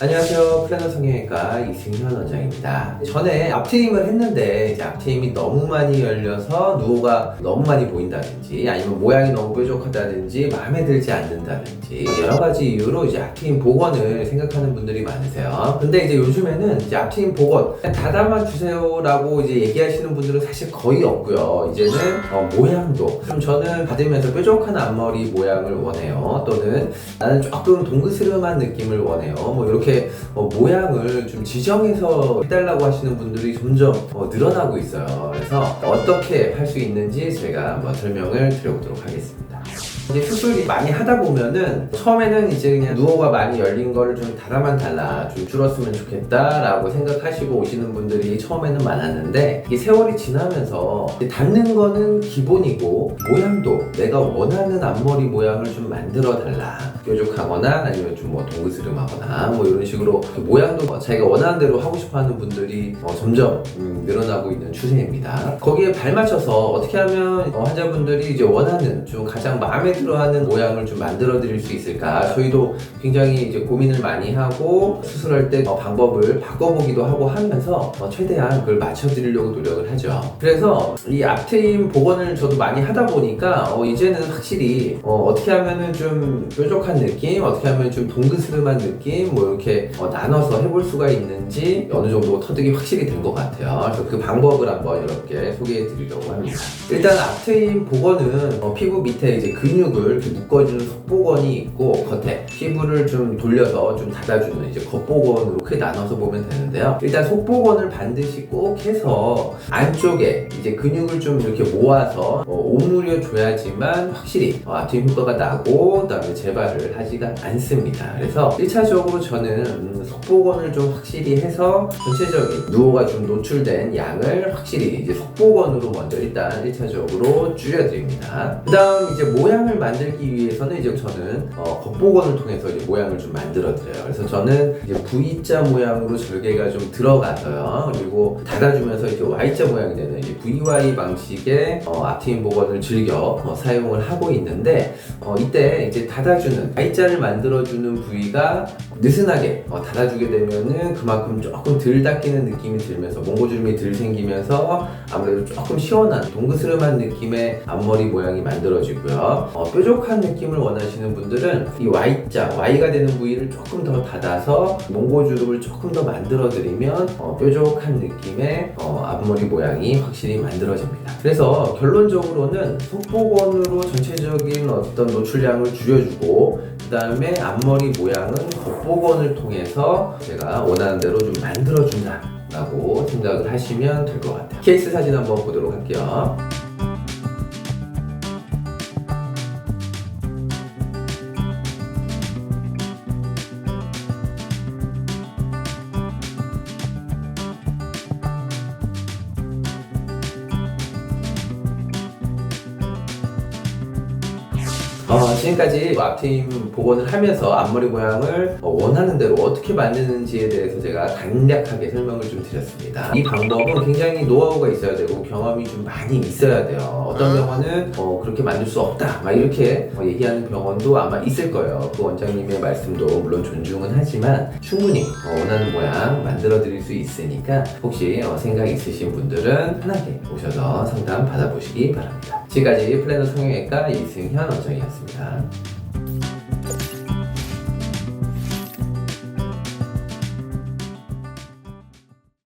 안녕하세요. 플래너 성형외과 이승현 원장입니다. 전에 앞트임을 했는데 이제 앞트임이 너무 많이 열려서 누호가 너무 많이 보인다든지 아니면 모양이 너무 뾰족하다든지 마음에 들지 않는다든지 여러 가지 이유로 이제 앞트임 복원을 생각하는 분들이 많으세요. 근데 이제 요즘에는 이제 앞트임 복원 그냥 다담아 주세요라고 이제 얘기하시는 분들은 사실 거의 없고요. 이제는 어, 모양도 좀 저는 받으면서 뾰족한 앞머리 모양을 원해요. 또는 나는 조금 동그스름한 느낌을 원해요. 뭐 이렇게 어, 모양을 좀 지정해서 해달라고 하시는 분들이 점점 어, 늘어나고 있어요. 그래서 어떻게 할 수 있는지 제가 한번 설명을 드려보도록 하겠습니다. 이제 수술이 많이 하다 보면은 처음에는 이제 그냥 누호가 많이 열린 거를 좀 달아만 달라 좀 줄었으면 좋겠다라고 생각하시고 오시는 분들이 처음에는 많았는데 이 세월이 지나면서 닿는 거는 기본이고 모양도 내가 원하는 앞머리 모양을 좀 만들어 달라 뾰족하거나 아니면 좀 뭐 동그스름하거나 뭐 이런 식으로 그 모양도 뭐 자기가 원하는 대로 하고 싶어하는 분들이 어, 점점 음, 늘어나고 있는 추세입니다. 거기에 발맞춰서 어떻게 하면 어, 환자분들이 이제 원하는 좀 가장 마음에 들어하는 모양을 좀 만들어 드릴 수 있을까? 저희도 굉장히 이제 고민을 많이 하고 수술할 때 어, 방법을 바꿔보기도 하고 하면서 어, 최대한 그걸 맞춰 드리려고 노력을 하죠. 그래서 이 앞트임 복원을 저도 많이 하다 보니까 어, 이제는 확실히 어, 떻게 하면은 좀 뾰족한 느낌, 어떻게 하면 좀 동그스름한 느낌, 뭐 이렇게 어, 나눠서 해볼 수가 있는지 어느 정도 터득이 확실히 된 것 같아요. 그래서 그 방법을 한번 이렇게 소개해 드리려고 합니다. 일단 앞트임 복원은 어, 피부 밑에 이제 근육 을 이렇게 묶어주는 속복원이 있고 겉에 피부를 좀 돌려서 좀 닫아주는 이제 겉복원으로 크게 나눠서 보면 되는데요. 일단 속복원을 반드시 꼭 해서 안쪽에 이제 근육을 좀 이렇게 모아서 어, 오므려 줘야지만 확실히 어, 앞트임 효과가 나고 그다음에 재발을 하지가 않습니다. 그래서 1차적으로 저는 음, 속복원을 좀 확실히 해서 전체적인 누호가 좀 노출된 양을 확실히 이제 속복원으로 먼저 일단 1차적으로 줄여드립니다. 그 다음 이제 모양을 만들기 위해서는 이제 저는 어, 겉복원을 통해서 이제 모양을 좀 만들어드려요. 그래서 저는 이제 V자 모양으로 절개가 좀 들어가서요. 그리고 닫아주면서 이제 Y자 모양이 되는 이제 VY 방식의 어, 앞트임 복원을 즐겨 어, 사용을 하고 있는데 어, 이때 이제 닫아주는 Y자를 만들어주는 부위가 느슨하게 어, 닫아주게 되면은 그만큼 조금 덜 닫히는 느낌이 들면서 몽고주름이 덜 생기면서 아무래도 조금 시원한 동그스름한 느낌의 앞머리 모양이 만들어지고요. 어, 뾰족한 느낌을 원하시는 분들은 이 Y자, Y가 되는 부위를 조금 더 닫아서 몽고주름을 조금 더 만들어드리면 어, 뾰족한 느낌의 어, 앞머리 모양이 확실히 만들어집니다. 그래서 결론적으로는 속복원으로 전체적인 어떤 노출량을 줄여주고 그 다음에 앞머리 모양은 겉복원을 통해서 제가 원하는 대로 좀 만들어준다 라고 생각을 하시면 될 것 같아요 케이스 사진 한번 보도록 할게요 어, 지금까지 앞트임 복원을 하면서 앞머리 모양을 어, 원하는 대로 어떻게 만드는지에 대해서 제가 간략하게 설명을 좀 드렸습니다. 이 방법은 굉장히 노하우가 있어야 되고 경험이 좀 많이 있어야 돼요. 어떤 병원은 어, 그렇게 만들 수 없다 막 이렇게 어, 얘기하는 병원도 아마 있을 거예요. 그 원장님의 말씀도 물론 존중은 하지만 충분히 어, 원하는 모양 만들어 드릴 수 있으니까 혹시 어, 생각 있으신 분들은 편하게 오셔서 상담 받아보시기 바랍니다. 지금까지 플래너 성형외과 이승현 원장이었습니다.